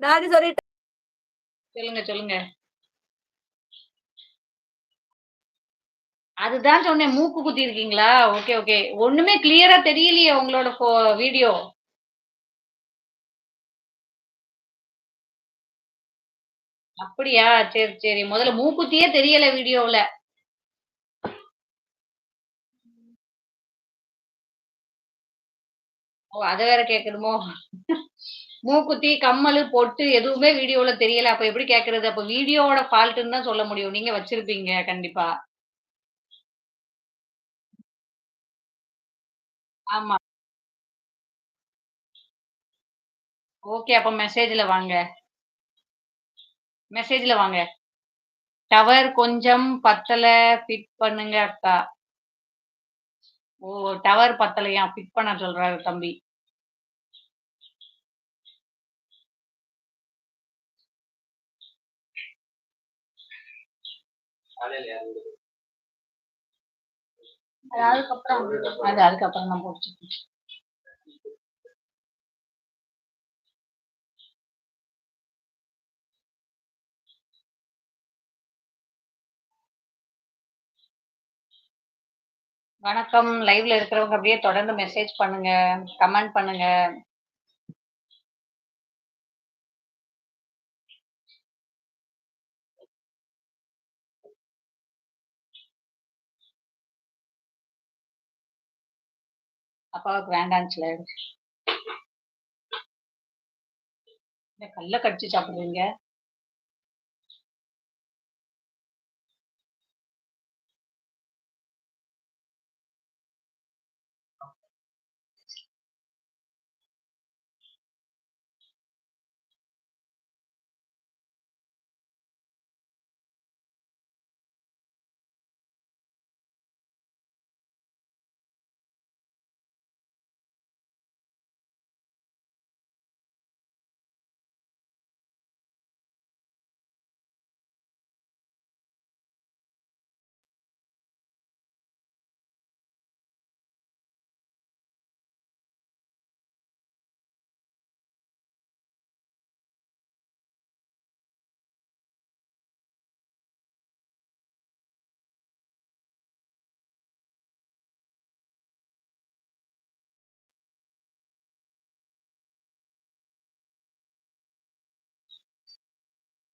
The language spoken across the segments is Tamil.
நானே சொல்லிட்டேன். சொல்லுங்க சொல்லுங்க. அதுதான் சொன்னேன் மூக்கு குத்தி இருக்கீங்களா ஓகே ஓகே ஒண்ணுமே கிளியரா தெரியலையே உங்களோட வீடியோ அப்படியா? சரி சரி. முதல்ல மூக்குத்தியே தெரியல வீடியோவுல ஓ அத வேற கேக்கணுமோ மூக்குத்தி கம்மல் பொட்டு எதுவுமே வீடியோல தெரியல. அப்ப எப்படி கேக்குறது? அப்ப வீடியோவோட ஃபால்ட்டுன்னு தான் சொல்ல முடியும். நீங்க வச்சிருப்பீங்க கண்டிப்பா. ஆமா. ஓகே அப்ப மெசேஜ்ல வாங்க. மெசேஜ்ல வாங்க. டவர் கொஞ்சம் பத்தல ஃபிட் பண்ணுங்க அக்கா. ஓ டவர் பத்தலையா? ஃபிட் பண்ண சொல்றாரு தம்பி. அதுக்கப்புறம் அது அதுக்கப்புறம் தான் போச்சு வணக்கம். லைவ்ல இருக்கிறவங்க அப்படியே தொடர்ந்து மெசேஜ் பண்ணுங்க கமெண்ட் பண்ணுங்க. அப்பாவுக்கு இந்த கல்லை கடிச்சு சாப்பிடுறீங்க?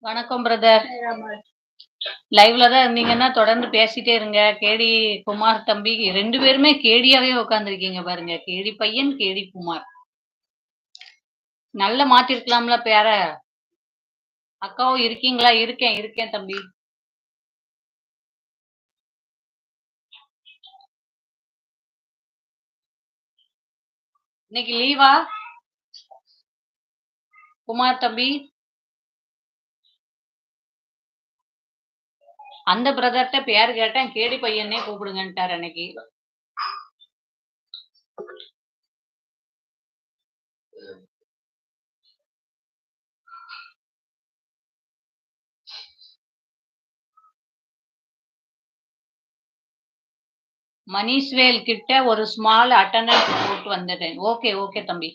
வணக்கம் பிரதர் லைவ்ல தான் இருந்தீங்கன்னா தொடர்ந்து பேசிட்டே இருங்க. கேடி குமார் தம்பி ரெண்டு பேருமே கேடியாவே உட்காந்துருக்கீங்க பாருங்க. கேடி பையன் கேடி குமார். நல்ல மாத்திருக்கலாம்ல பேர? அக்காவும் இருக்கீங்களா? இருக்கேன் இருக்கேன் தம்பி. இன்னைக்கு லீவா குமார் தம்பி அந்த பிரதர்ட்ட பேர் கேட்டேன் கேடி பையனே கூப்பிடுங்கன்ட்டார் அன்னைக்கு. மணிஸ்வேல் கிட்ட ஒரு ஸ்மால் அட்டண்டன்ஸ் போட்டு வந்துட்டேன். ஓகே ஓகே தம்பி.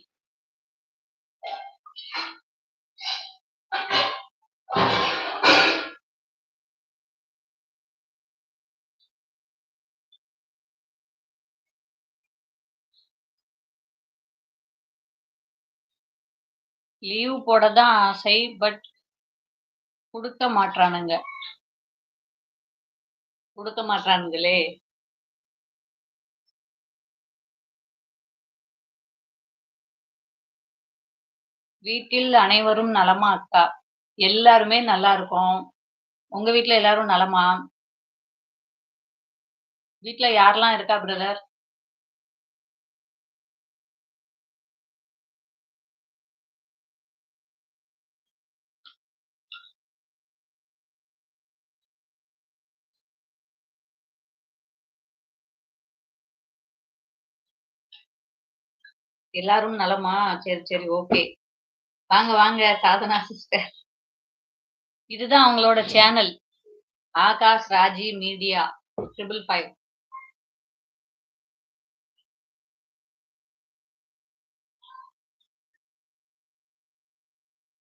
லீவ் போட தான் ஆசை பட் கொடுக்க மாட்டானுங்க கொடுக்க மாட்டானுங்களே வீட்டில் அனைவரும் நலமா அக்கா? எல்லாருமே நல்லா இருக்கோம். உங்க வீட்ல எல்லாரும் நலமா? வீட்ல யாரெல்லாம் இருக்கா பிரதர் எல்லாரும் நலமா? சரி சரி ஓகே. வாங்க வாங்க சாதனா சிஸ்டர் இதுதான் அவங்களோட channel Akash Raji media triple five